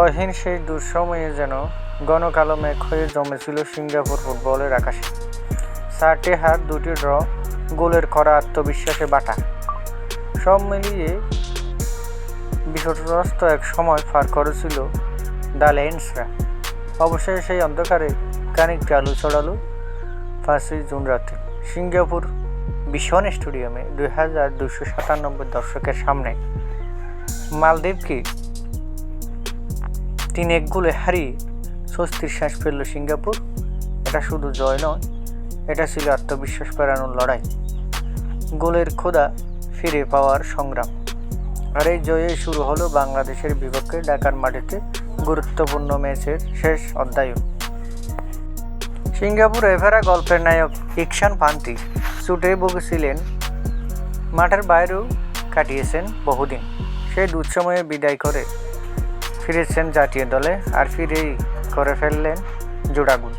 জয়হীন সেই দুঃসময়ে যেন ঘন কালো মেঘ হয়ে জমেছিল সিঙ্গাপুর ফুটবলের আকাশে। চারটি হার দুটি ড্র, গোলের করা আত্মবিশ্বাসে বাটা। সব মিলিয়ে বিপর্যস্ত এক সময় পার করেছিল দ্য লেন্সরা। অবশ্যই সেই অন্ধকারে খানিকটা আলু ছড়ালো পাঁচই জুন রাতে। সিঙ্গাপুর বিশন স্টেডিয়ামে দুই হাজার দুশো সাতানব্বই দর্শকের সামনে। মালদ্বীপকে তিন এক গোলে হারিয়ে স্বস্তির শ্বাস ফেলল সিঙ্গাপুর। এটা শুধু জয় নয়, এটা ছিল আত্মবিশ্বাস ফেরানোর লড়াই। গোলের খোদা ফিরে পাওয়ার সংগ্রাম। আর এই জয়ে শুরু হলো বাংলাদেশের বিপক্ষে ঢাকার মাটিতে গুরুত্বপূর্ণ ম্যাচের শেষ অধ্যায়ও সিঙ্গাপুর এভেরা গল্পের নায়ক ইকশান পান্তি ছুটে বসেছিলেন মাঠের বাইরেও কাটিয়েছেন বহুদিন। সেই দুঃসময়ে বিদায় করে ফিরেছেন জাতীয় দলে আর ফিরেই করে ফেললেন জোড়াগুল